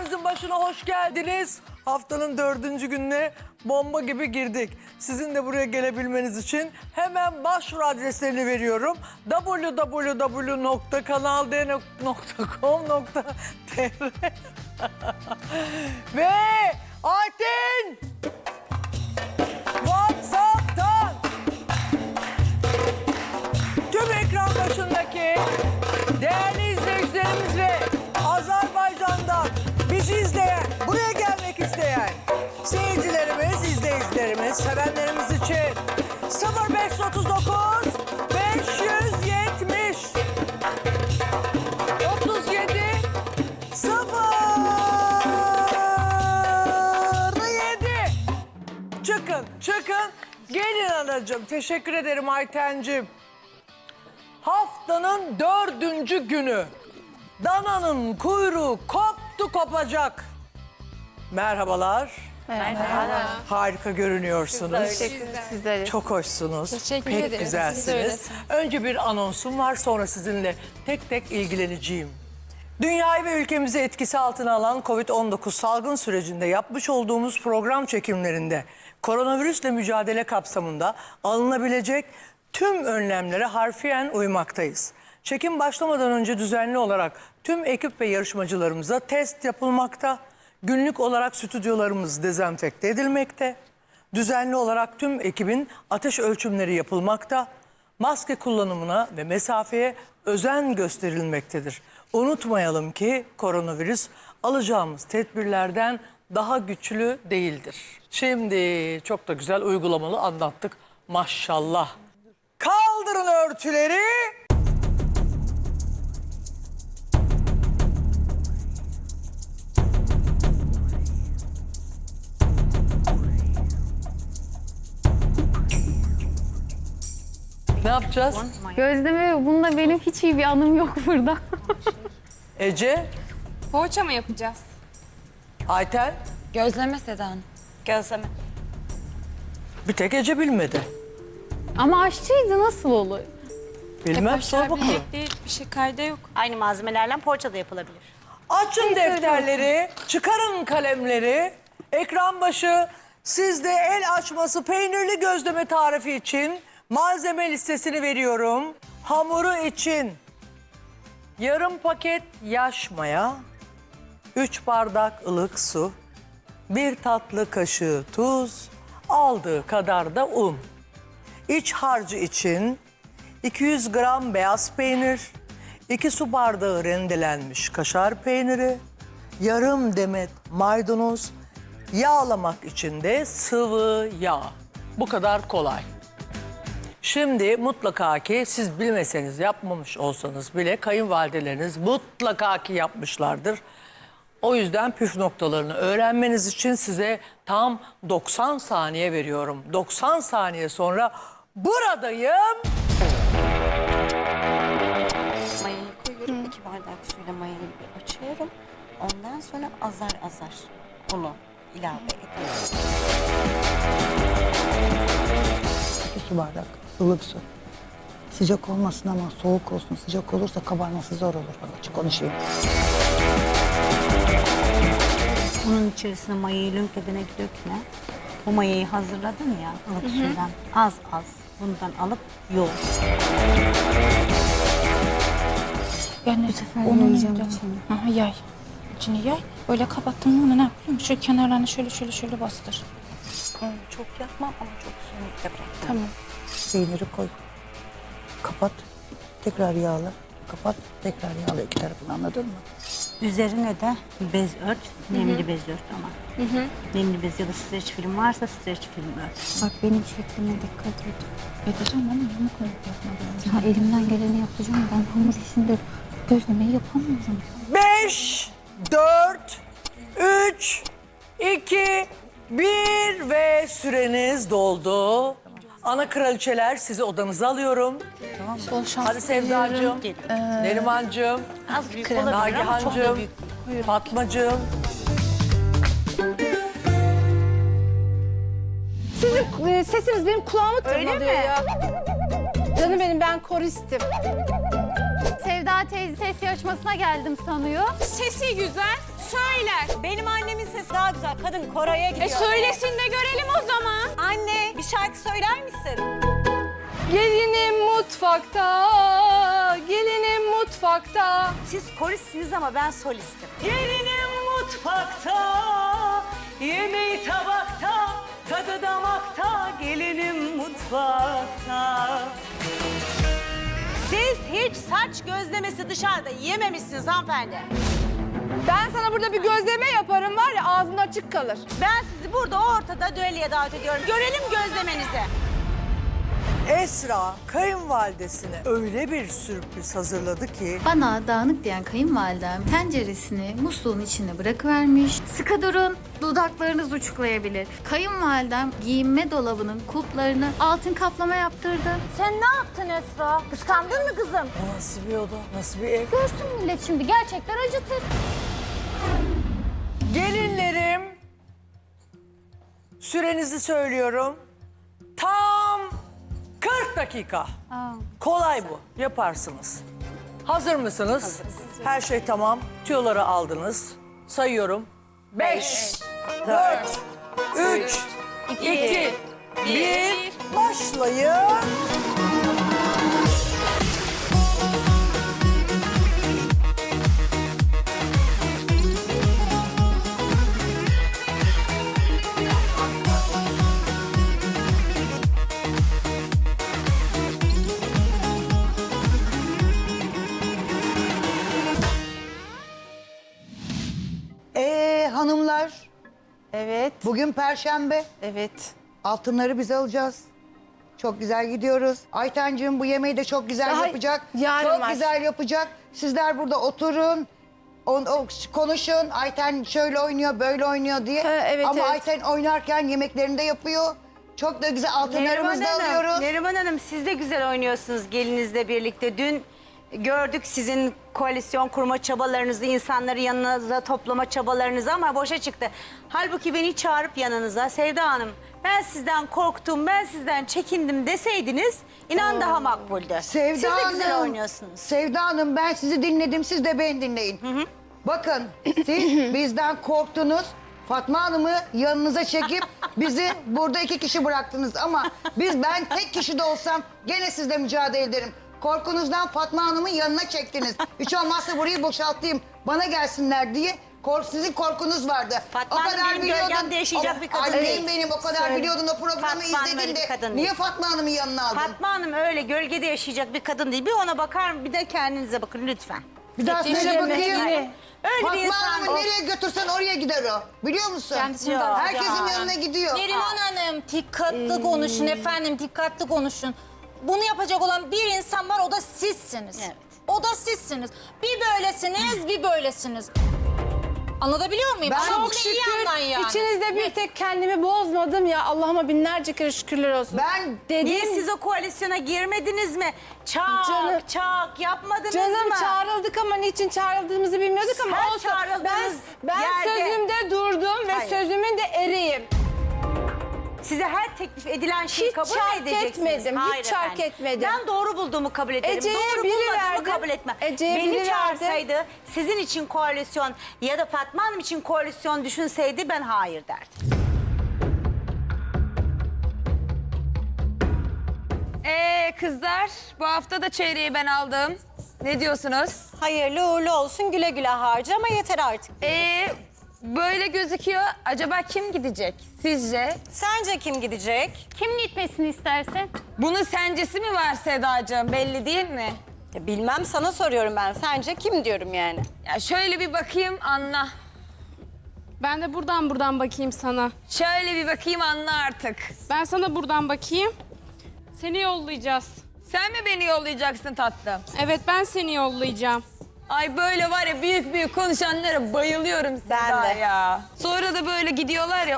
Ekranlarınızın başına hoş geldiniz. Haftanın dördüncü gününe bomba gibi girdik. Sizin de buraya gelebilmeniz için hemen başvuru adreslerini veriyorum. www.kanald.com.tr Ve Ayten bizi izleyen, buraya gelmek isteyen seyircilerimiz, izleyicilerimiz, sevenlerimiz için 0539 570 37 07 Çıkın, çıkın. Gelin anacığım. Teşekkür ederim Aytencim. Haftanın dördüncü günü. Dananın kuyruğu koptu kopacak. Merhabalar. Merhaba. Harika görünüyorsunuz. Sizlere. Çok hoşsunuz. Teşekkür Pek de güzelsiniz. Önce bir anonsum var sonra sizinle tek tek ilgileneceğim. Dünyayı ve ülkemizi etkisi altına alan Covid-19 salgın sürecinde yapmış olduğumuz program çekimlerinde koronavirüsle mücadele kapsamında alınabilecek tüm önlemlere harfiyen uymaktayız. Çekim başlamadan önce düzenli olarak tüm ekip ve yarışmacılarımıza test yapılmakta. Günlük olarak stüdyolarımız dezenfekte edilmekte. Düzenli olarak tüm ekibin ateş ölçümleri yapılmakta. Maske kullanımına ve mesafeye özen gösterilmektedir. Unutmayalım ki koronavirüs alacağımız tedbirlerden daha güçlü değildir. Şimdi çok da güzel uygulamalı anlattık maşallah. Kaldırın örtüleri. Ne yapacağız? Gözleme bunda benim hiç iyi bir anım yok burada. Ece, Poğaça mı yapacağız? Ayten, Gözleme Sedan. Gözleme. bir tek Ece bilmedi. Ama aşçıydı nasıl olur? Bilmem sor bakalım. Değil, bir şey kayda yok. Aynı malzemelerle poğaça da yapılabilir. Açın defterleri, çıkarın kalemleri. Ekran başı sizde el açması peynirli gözleme tarifi için malzeme listesini veriyorum. Hamuru için yarım paket yaş maya, 3 bardak ılık su, bir tatlı kaşığı tuz, aldığı kadar da un. İç harcı için 200 gram beyaz peynir, 2 su bardağı rendelenmiş kaşar peyniri, yarım demet maydanoz, yağlamak için de sıvı yağ. Bu kadar kolay. Şimdi mutlaka ki siz bilmeseniz yapmamış olsanız bile kayınvalideleriniz mutlaka ki yapmışlardır. O yüzden püf noktalarını öğrenmeniz için size tam 90 saniye veriyorum. 90 saniye sonra buradayım. Mayayı koyuyorum. iki bardak suyla mayayı bir açıyorum. Ondan sonra azar azar unu ilave ediyorum. Su bardak ılık su. Sıcak olmasın ama soğuk olsun. Sıcak olursa kabarması zor olur. Bak açık konuşayım. Bunun içerisine mayayı lümpedenek dökme. Bu mayayı hazırladın ya ılık suydan az az bundan alıp yoğur. Ben bu sefer onu yiyeceğim Aha, yay. İçini yay. Böyle kapattın mı onu ne yapayım? Şu kenarlarını şöyle şöyle şöyle bastır. Onu çok yapmam ama çok soğuk da bırak. Tamam. Peyniri koy. Kapat. Tekrar yağla. Kapat. Tekrar yağla iki tarafını anladın mı? Üzerine de bez ört. Nemli bez ört ama. Nemli bez ya da streç film varsa streç film ört. Bak benim şeklime dikkat et. Edeceğim ama yamuk olup yapmadım. Ya elimden geleni yapacağım. Ben hamur işinde gözlemeyi yapamıyorum. 5, 4, 3, 2, 1 ve süreniz doldu. Ana kraliçeler sizi odanıza alıyorum. Bol şans. Hadi Sevdacığım, Nerimancığım, Az büyük olabilir ama çok da Nagihancığım, büyük. Fatmacığım. Sizin e, sesiniz benim kulağımı tırmalıyor ya. Canım benim ben koristim. Sevda teyze ses yarışmasına geldim sanıyor. Sesi güzel, söyler. sesi daha güzel. Kadın Koray'a gidiyor. E söylesin de görelim o zaman. Anne bir şarkı söyler misin? Gelinim mutfakta, gelinim mutfakta. Siz koristsiniz ama ben solistim. Gelinim mutfakta, yemeği tabakta, tadı damakta, gelinim mutfakta. Siz hiç saç gözlemesi dışarıda yememişsiniz hanımefendi. Ben sana burada bir gözleme yaparım var ya ağzın açık kalır. Ben sizi burada ortada düelliye davet ediyorum. Görelim gözlemenizi. Esra kayınvalidesine öyle bir sürpriz hazırladı ki Bana dağınık diyen kayınvalidem tenceresini musluğun içine bırakıvermiş. Sıkı durun, dudaklarınız uçuklayabilir. Kayınvalidem giyinme dolabının kulplarını altın kaplama yaptırdı. Sen ne yaptın Esra? Kıskandın mı kızım? "O nasıl bir oda, nasıl bir ev? Görsün millet şimdi gerçekler acıtır. Gelinlerim, sürenizi söylüyorum. Tam 40 dakika. Kolay bu, yaparsınız. Hazır mısınız? Her şey tamam. Tüyoları aldınız. Sayıyorum. 5, 4, 3, 2, 1. Başlayın. Bugün perşembe. evet. Altınları biz alacağız. Çok güzel gidiyoruz. Aytencığım bu yemeği de çok güzel Daha yapacak. yarın çok var. güzel yapacak. Sizler burada oturun. On, o- konuşun. Ayten şöyle oynuyor, böyle oynuyor diye. Ha, evet, Ama evet. Ayten oynarken yemeklerini de yapıyor. Çok da güzel altınlarımızı da alıyoruz. Neriman Hanım siz de güzel oynuyorsunuz gelinizle birlikte. Dün gördük sizin koalisyon kurma çabalarınızı, insanları yanınıza toplama çabalarınızı ama boşa çıktı. Halbuki beni çağırıp yanınıza Sevda Hanım ben sizden korktum, ben sizden çekindim deseydiniz inan daha makbuldü. Sevda siz de Hanım, güzel oynuyorsunuz. Sevda Hanım ben sizi dinledim, siz de beni dinleyin. Bakın siz bizden korktunuz. Fatma Hanım'ı yanınıza çekip bizi burada iki kişi bıraktınız ama biz ben tek kişi de olsam gene sizle mücadele ederim. Korkunuzdan Fatma Hanım'ı yanına çektiniz. Hiç olmazsa burayı boşaltayım bana gelsinler diye. Kork, sizin korkunuz vardı. Fatma Hanım benim gölgemde yaşayacak bir kadın Annem değil. benim o kadar biliyordun o programı Fatma Hanım izledin öyle de. bir kadın Niye değil. Fatma Hanım'ı yanına aldın? Fatma Hanım öyle gölgede yaşayacak bir kadın değil. Bir ona bakar bir de kendinize bakın lütfen. Bir daha söyle bakayım. Öyle bir Fatma insan. Hanım'ı nereye götürsen oraya gider o. Biliyor musun? Kendisini Ya. tanıyor. Herkesin yanına gidiyor. Neriman Hanım dikkatli konuşun efendim dikkatli konuşun. Bunu yapacak olan bir insan var o da sizsiniz. Evet. O da sizsiniz. Bir böylesiniz bir böylesiniz. Anlatabiliyor muyum? Ben Çok şükür yani. içinizde bir tek kendimi bozmadım ya. Allah'ıma binlerce kere şükürler olsun. Ben Dediğim Niye siz o koalisyona girmediniz mi? Çak Canım- çak yapmadınız Canım mı? çağrıldık ama niçin çağrıldığımızı bilmiyorduk ama Her olsun. Ben, ben yerde- sözümde durdum ve Hayır. sözümün de eriyim. Size her teklif edilen şeyi Hiç kabul çark edeceksiniz? etmedim, hiç çark etmedim. Ben doğru bulduğumu kabul ederim. Ece'ye doğru biri bulmadığımı verdim. kabul etmem. Ece'ye Beni biri çağırsaydı, sizin için koalisyon ya da Fatma Hanım için koalisyon düşünseydi ben hayır derdim. Ee kızlar bu hafta da çeyreği ben aldım. Ne diyorsunuz? Hayırlı uğurlu olsun güle güle harca ama yeter artık. Ee böyle gözüküyor. Acaba kim gidecek sizce? Sence kim gidecek? Kim gitmesini istersen? Bunun sencesi mi var Sedacığım belli değil mi? Ya bilmem sana soruyorum ben. Sence kim diyorum yani? Ya şöyle bir bakayım anla. Ben de buradan buradan bakayım sana. Şöyle bir bakayım anla artık. Ben sana buradan bakayım. Seni yollayacağız. Sen mi beni yollayacaksın tatlım? Evet ben seni yollayacağım. Ay böyle var ya büyük büyük konuşanlara bayılıyorum Ben de. ya. Sonra da böyle gidiyorlar ya